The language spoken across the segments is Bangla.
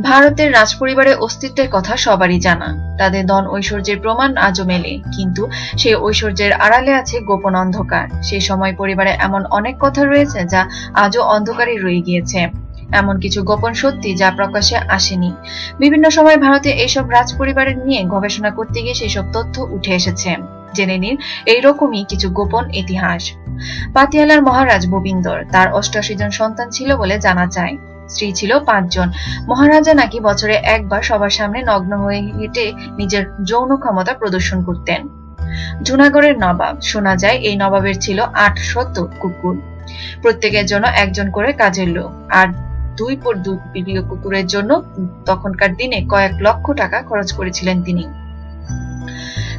ভারতের রাজপরিবারের অস্তিত্বের কথা সবারই জানা। তাদের ধন ঐশ্বর্যের প্রমাণ আজও মেলে, কিন্তু সেই ঐশ্বর্যের আড়ালে আছে গোপন অন্ধকার। সেই সময় পরিবারে এমন অনেক কথা রয়েছে যা আজও অন্ধকারে রয়ে গিয়েছে। এমন কিছু গোপন সত্যি যা প্রকাশে আসেনি। বিভিন্ন সময় ভারতে এইসব রাজ পরিবারের নিয়ে গবেষণা করতে গিয়ে সেই সব তথ্য উঠে এসেছে। জেনে নিন, এইরকমই কিছু গোপন ইতিহাস। পাতিয়ালার মহারাজ গোবিন্দর তার অষ্টাশি জন সন্তান ছিল বলে জানা যায়। স্ত্রী ছিল পাঁচজন। মহারাজা নাকি বছরে একবার সবার সামনে নগ্ন হয়ে হেঁটে নিজের যৌন ক্ষমতা প্রদর্শন করতেন। জুনাগড়ের নবাব, শোনা যায় এই নবাবের ছিল আট শত কুকুর। প্রত্যেকের জন্য একজন করে কাজের লোক, আর দুই পর দুই কুকুরের জন্য তখনকার দিনে কয়েক লক্ষ টাকা খরচ করেছিলেন তিনি।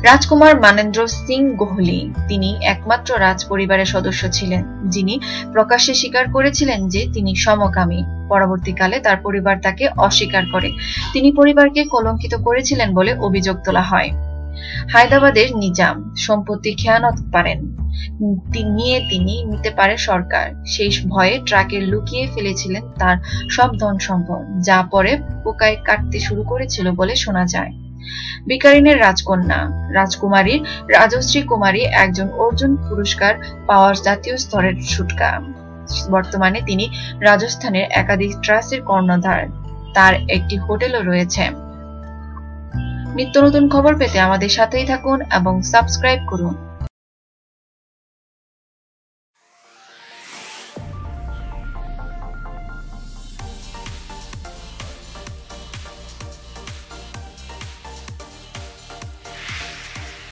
রাজকুমার মানেন্দ্র সিং গোহলি। তিনি একমাত্র রাজ পরিবারের সদস্য ছিলেন, যিনি প্রকাশ্যে স্বীকার করেছিলেন যে তিনি সমকামী। পরবর্তীকালে তার পরিবার তাকে অস্বীকার করে। তিনি পরিবারকে কলঙ্কিত করেছিলেন বলে অভিযোগ তোলা হয়। হায়দ্রাবাদের নিজাম সম্পত্তি খেয়ানত পারেন। নিয়ে তিনি নিতে পারে সরকার। সেই ভয়ে ট্রাকে লুকিয়ে ফেলেছিলেন তার সব ধন সম্পদ যা পরে পোকায় কাটতে শুরু করেছিল বলে শোনা যায়। বিকারিনের রাজকন্যা, রাজকুমারী, রাজশ্রী কুমারী একজন অর্জুন পুরস্কার পাওয়ার জাতীয় স্তরের ছুটকা বর্তমানে তিনি রাজস্থানের একাধিক ট্রাস্টের কর্ণধার। তার একটি হোটেলও রয়েছে। নিত্য নতুন খবর পেতে আমাদের সাথেই থাকুন এবং সাবস্ক্রাইব করুন।